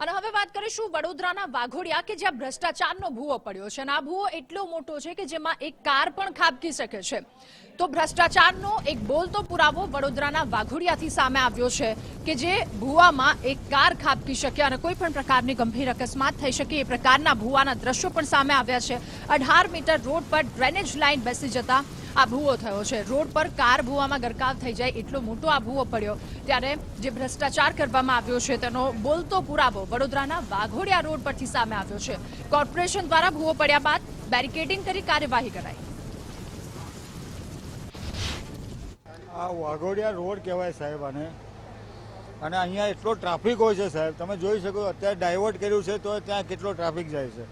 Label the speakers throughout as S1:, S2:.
S1: અને હવે વાત કરીશું વડોદરાના વાઘોડિયા કે જ્યાં ભ્રષ્ટાચારનો ભૂવો પડ્યો છે. અને આ ભૂવો એટલો મોટો છે કે જેમાં એક કાર પણ ખાબકી શકે છે. તો ભ્રષ્ટાચારનો એક બોલતો પુરાવો વડોદરાના વાઘોડિયાથી સામે આવ્યો છે કે જે ભૂવામાં એક કાર ખાબકી શકે અને કોઈ પણ પ્રકારની ગંભીર અકસ્માત થઈ શકે એ પ્રકારના ભૂવાના દ્રશ્યો પણ સામે આવ્યા છે. અઢાર મીટર રોડ પર ડ્રેનેજ લાઇન બેસી જતા આ ભૂવો થયો છે. રોડ પર કાર ભૂવામાં ગરકાવ થઈ જાય એટલો મોટો આ પડ્યો. ત્યારે જે ભ્રષ્ટાચાર કરવામાં આવ્યો છે તેનો બોલતો પુરાવો વડોદરાના વાઘોડિયા રોડ પરથી સામે આવ્યો છે. કોર્પોરેશન દ્વારા ભૂવો પડ્યા બાદ બેરિકેડિંગ કરી કાર્યવાહી કરાઈ.
S2: આ વાઘોડિયા રોડ કહેવાય સાહેબ આને. અને અહીંયા એટલો ટ્રાફિક હોય છે સાહેબ. તમે જોઈ શકો અત્યારે ડાયવર્ટ કર્યું છે તો ત્યાં કેટલો ટ્રાફિક જાય છે.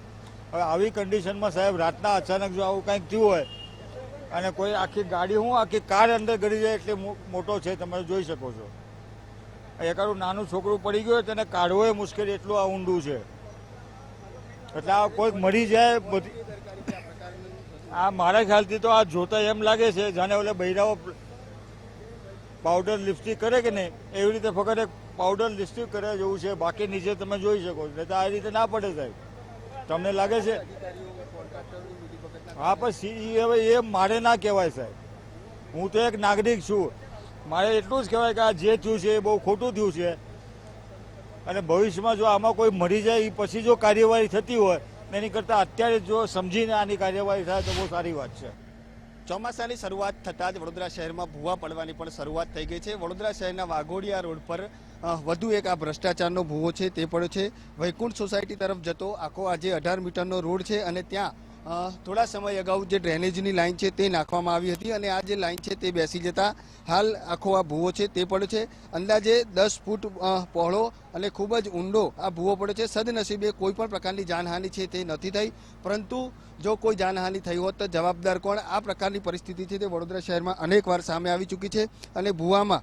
S2: હવે આવી કન્ડિશનમાં સાહેબ રાતના અચાનક જો આવું કંઈક થયું હોય અને કોઈ આખી ગાડી, હું આખી કાર અંદર ગળી જાય એટલે મોટો છે, તમે જોઈ શકો છો. એકાદું નાનું છોકરું પડી ગયું તેને કાઢવો એ મુશ્કેલ, એટલું આ ઊંડું છે. એટલે આ કોઈક મરી જાય, બધી આ મારા ખ્યાલથી તો આ જોતા એમ લાગે છે, જાણે ઓલે બૈરાઓ પાવડર લિપસ્ટિક કરે કે નહીં, એવી રીતે ફક્ત એક પાવડર લિપસ્ટિક કરે જેવું છે, બાકી નીચે તમે જોઈ શકો છો, નહીં તો આ રીતે ના પડે સાહેબ. તમને લાગે છે? હા, પણ હવે એ મારે ના કહેવાય સાહેબ. હું તો એક નાગરિક છું. મારે એટલું જ કહેવાય કે આ જે થયું છે એ બહુ ખોટું થયું છે. અને ભવિષ્યમાં જો આમાં કોઈ મરી જાય એ પછી જો કાર્યવાહી થતી હોય એની કરતાં અત્યારે જો સમજીને આની કાર્યવાહી થાય તો બહુ સારી વાત છે.
S3: ચોમાસાની શરૂઆત થતાં જ વડોદરા શહેરમાં ભૂવા પડવાની પણ શરૂઆત થઈ ગઈ છે. વડોદરા શહેરના વાઘોડિયા રોડ પર વધુ એક આ ભ્રષ્ટાચારનો ભૂવો છે તે પણ છે. વૈકુંઠ સોસાયટી તરફ જતો આખો આજે અઢાર મીટરનો રોડ છે અને ત્યાં થોડા સમય અગાઉ જે ડ્રેનેજની લાઈન છે તે નાખવામાં આવી હતી અને આ જે લાઇન છે તે બેસી જતા હાલ આખો આ ભૂવો છે તે પડ્યો છે. અંદાજે દસ ફૂટ પહોળો અને ખૂબ જ ઊંડો આ ભૂવો પડ્યો છે. સદનસીબે કોઈ પણ પ્રકારની જાનહાનિ છે તે નથી થઈ. પરંતુ જો કોઈ જાનહાનિ થઈ હોત તો જવાબદાર કોણ? આ પ્રકારની પરિસ્થિતિ છે તે વડોદરા શહેરમાં અનેકવાર સામે આવી ચૂકી છે અને ભૂવામાં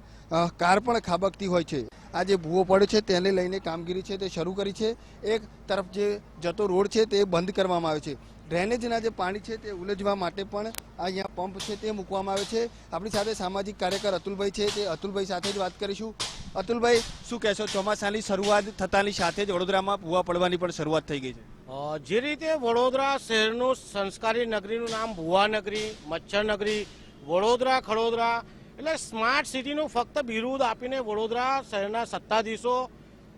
S3: કાર પણ ખાબકતી હોય છે. આ જે ભૂવો પડ્યો છે તેને લઈને કામગીરી છે તે શરૂ કરી છે. એક તરફ જે જતો રોડ છે તે બંધ કરવામાં આવ્યો છે. ડ્રેનેજના જે પાણી છે તે ઉલજવા માટે પણ અહીંયા પંપ છે તે મૂકવામાં આવે છે. આપણી સાથે સામાજિક કાર્યકર અતુલભાઈ છે તે અતુલભાઈ સાથે જ વાત કરીશું. અતુલભાઈ, શું કહેશો? ચોમાસાની શરૂઆત થતાની સાથે જ વડોદરામાં ભૂવા પડવાની પણ શરૂઆત થઈ ગઈ છે.
S4: જે રીતે વડોદરા શહેરનું સંસ્કારી નગરીનું નામ ભૂવા નગરી, મચ્છર નગરી, વડોદરા ખડોદરા, એટલે સ્માર્ટ સિટીનું ફક્ત બિરુદ આપીને વડોદરા શહેરના સત્તાધીશો,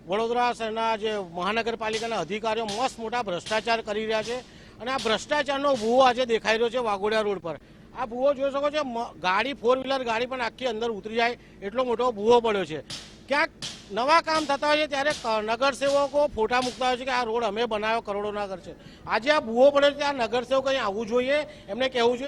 S4: વડોદરા શહેરના જે મહાનગરપાલિકાના અધિકારીઓ મસ્ત મોટા ભ્રષ્ટાચાર કરી રહ્યા છે. અને આ ભ્રષ્ટાચારનો ભૂવો આજે દેખાઈ રહ્યો છે વાઘોડિયા રોડ પર. આ ભૂવો જોઈ શકો છો ગાડી ફોર વ્હીલર ગાડી પણ આખી અંદર ઉતરી જાય, એટલો મોટો ભૂવો પડ્યો છે. ક્યાંક નવા કામ થતા હોય છે, ત્યારે નગરસેવકો ફોટા મૂકતા હોય છે કે આ રોડ અમે બનાવ્યો કરોડોના ખર્ચે આજે આ ભૂવો પડ્યો છે, આ નગરસેવક અહીં આવવું જોઈએ, એમને કહેવું છે